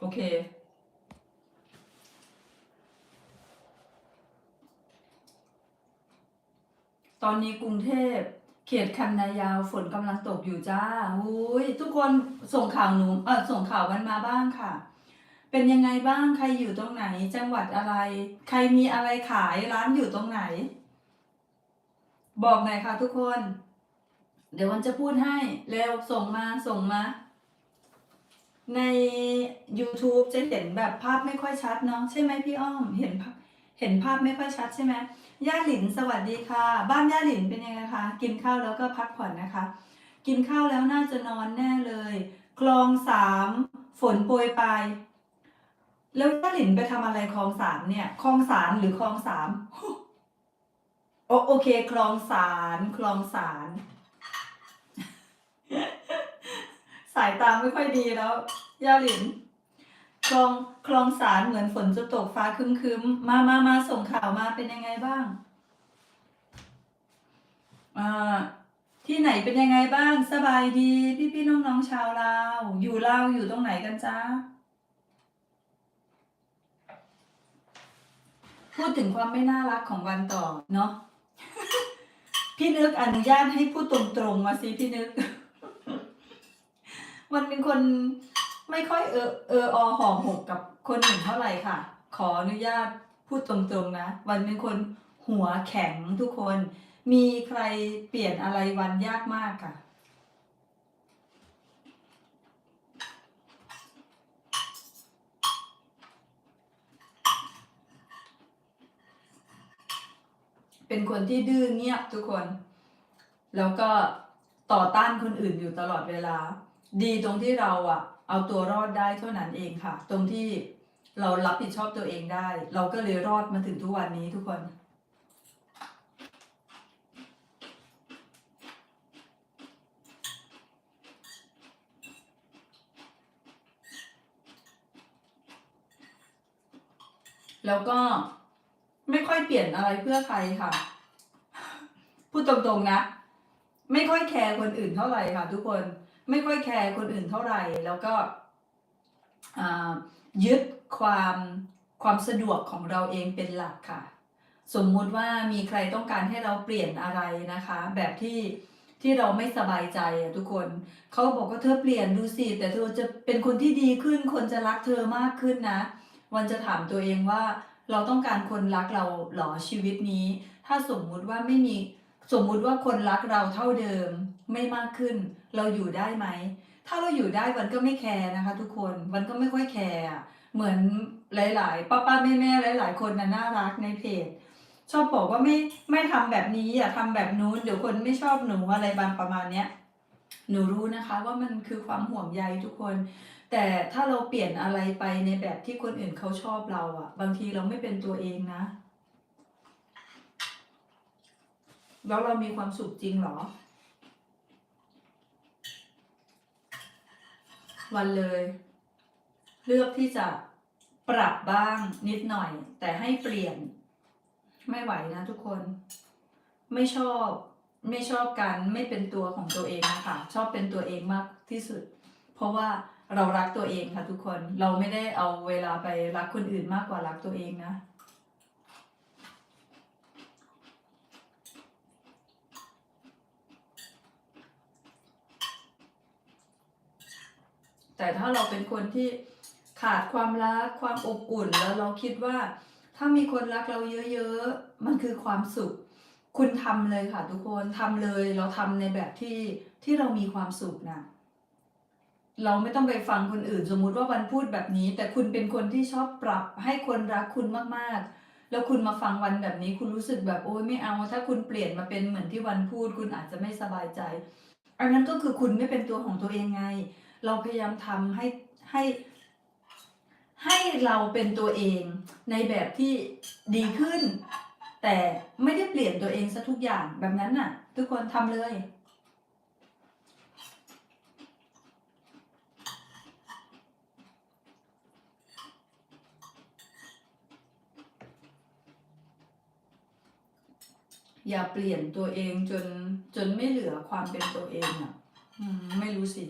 โอเค ตอนนี้กรุงเทพ เขตคันนายาวฝนกำลังตกอยู่จ้าอุ้ยทุกคนส่งข่าวหนูเออส่งข่าวกันมาบ้างค่ะ เป็นยังไงบ้างใครอยู่ตรงไหน จังหวัดอะไร ใครมีอะไรขายร้านอยู่ตรงไหน บอกหน่อยค่ะทุกคน เดี๋ยววันจะพูดให้เร็วส่งมาส่งมา ใน YouTube จะเห็นแบบภาพไม่ค่อยชัดเนาะใช่ไหมพี่อ้อมเห็นเห็นภาพไม่ค่อยชัดใช่ไหมย่าหลินสวัสดีค่ะ บ้านย่าหลินเป็นยังไงคะกินข้าวแล้วก็พักผ่อนนะคะ กินข้าวแล้วน่าจะนอนแน่เลย คลองสามฝนโปรยปลายแล้วย่าหลินไปทำอะไรคลองสามเนี่ยคลองสารหรือคลองสามโอโอเคคลองสารคลองสาร สายตาไม่ค่อยดีแล้ว ย่าหลิน คลองคลองสารเหมือนฝนจะตกฟ้าคึมๆมมามามาส่งข่าวมาเป็นยังไงบ้างอ่าที่ไหนเป็นยังไงบ้างสบายดี พี่พี่น้องน้องชาวลาวอยู่ลาวอยู่ตรงไหนกันจ้าพูดถึงความไม่น่ารักของวันต่อเนาะพี่นึกอนุญาตให้พูดตรงๆมาสิพี่นึก มันเป็นคนไม่ค่อยเออเอออห่อหมกกับคนอื่นเท่าไหร่ค่ะ ขออนุญาตพูดตรงๆนะ วันเป็นคนหัวแข็งทุกคน มีใครเปลี่ยนอะไรวันยากมากค่ะ เป็นคนที่ดื้อเงียบทุกคน แล้วก็ต่อต้านคนอื่นอยู่ตลอดเวลา ดีตรงที่เราอะเอาตัวรอดได้เท่านั้นเองค่ะ ตรงที่เรารับผิดชอบตัวเองได้ เราก็เลยรอดมาถึงทุกวันนี้ทุกคน แล้วก็ไม่ค่อยเปลี่ยนอะไรเพื่อใครค่ะ พูดตรงๆนะ ไม่ค่อยแคร์คนอื่นเท่าไหร่ค่ะ ทุกคน ไม่ค่อยแคร์คนอื่นเท่าไหร่ แล้วก็ยึดความความสะดวกของเราเองเป็นหลักค่ะ สมมุติว่ามีใครต้องการให้เราเปลี่ยนอะไรนะคะ แบบที่ที่เราไม่สบายใจอะทุกคนเขาบอกว่าเธอเปลี่ยนดูสิแต่เธอจะเป็นคนที่ดีขึ้น คนจะรักเธอมากขึ้นนะ วันจะถามตัวเองว่าเราต้องการคนรักเราหรอชีวิตนี้ ถ้าสมมุติว่าไม่มีสมมุติว่าคนรักเราเท่าเดิม ไม่มากขึ้น เราอยู่ได้ไหม ถ้าเราอยู่ได้วันก็ไม่แคร์นะคะ ทุกคนวันก็ไม่ค่อยแคร์เหมือนหลาย ๆ ป้าป้าแม่แม่หลาย ๆ คนน่ะน่ารักในเพจ ชอบบอกว่าไม่ไม่ทำแบบนี้อย่าทำแบบนู้นเดี๋ยวคนไม่ชอบหนูอะไรบางประมาณเนี้ยหนูรู้นะคะว่ามันคือความห่วงใยทุกคน แต่ถ้าเราเปลี่ยนอะไรไปในแบบที่คนอื่นเขาชอบเราอะบางทีเราไม่เป็นตัวเองนะ แล้วเรามีความสุขจริงหรอ วันเลย เลือกที่จะปรับบ้างนิดหน่อย แต่ให้เปลี่ยน ไม่ไหวนะทุกคน ไม่ชอบ ไม่ชอบการไม่เป็นตัวของตัวเองนะคะชอบเป็นตัวเองมากที่สุด เพราะว่าเรารักตัวเองค่ะทุกคน เราไม่ได้เอาเวลาไปรักคนอื่นมากกว่ารักตัวเองนะ แต่ถ้าเราเป็นคนที่ขาดความรักความอบอุ่นแล้วเราคิดว่า ถ้ามีคนรักเราเยอะๆ มันคือความสุข คุณทำเลยค่ะทุกคนทำเลยเราทำในแบบที่ที่เรามีความสุขนะเราไม่ต้องไปฟังคนอื่น สมมุติว่าวันพูดแบบนี้ แต่คุณเป็นคนที่ชอบปรับให้คนรักคุณมากๆ แล้วคุณมาฟังวันแบบนี้ คุณรู้สึกแบบโอ้ยไม่เอา ถ้าคุณเปลี่ยนมาเป็นเหมือนที่วันพูด คุณอาจจะไม่สบายใจ อันนั้นก็คือคุณไม่เป็นตัวของตัวเองไง เราพยายามทำให้ให้ให้เราเป็นตัวเองในแบบที่ดีขึ้น แต่ไม่ได้เปลี่ยนตัวเองซะทุกอย่างแบบนั้นน่ะ ทุกคนทำเลยอย่าเปลี่ยนตัวเองจนจนไม่เหลือความเป็นตัวเองอะไม่รู้สิ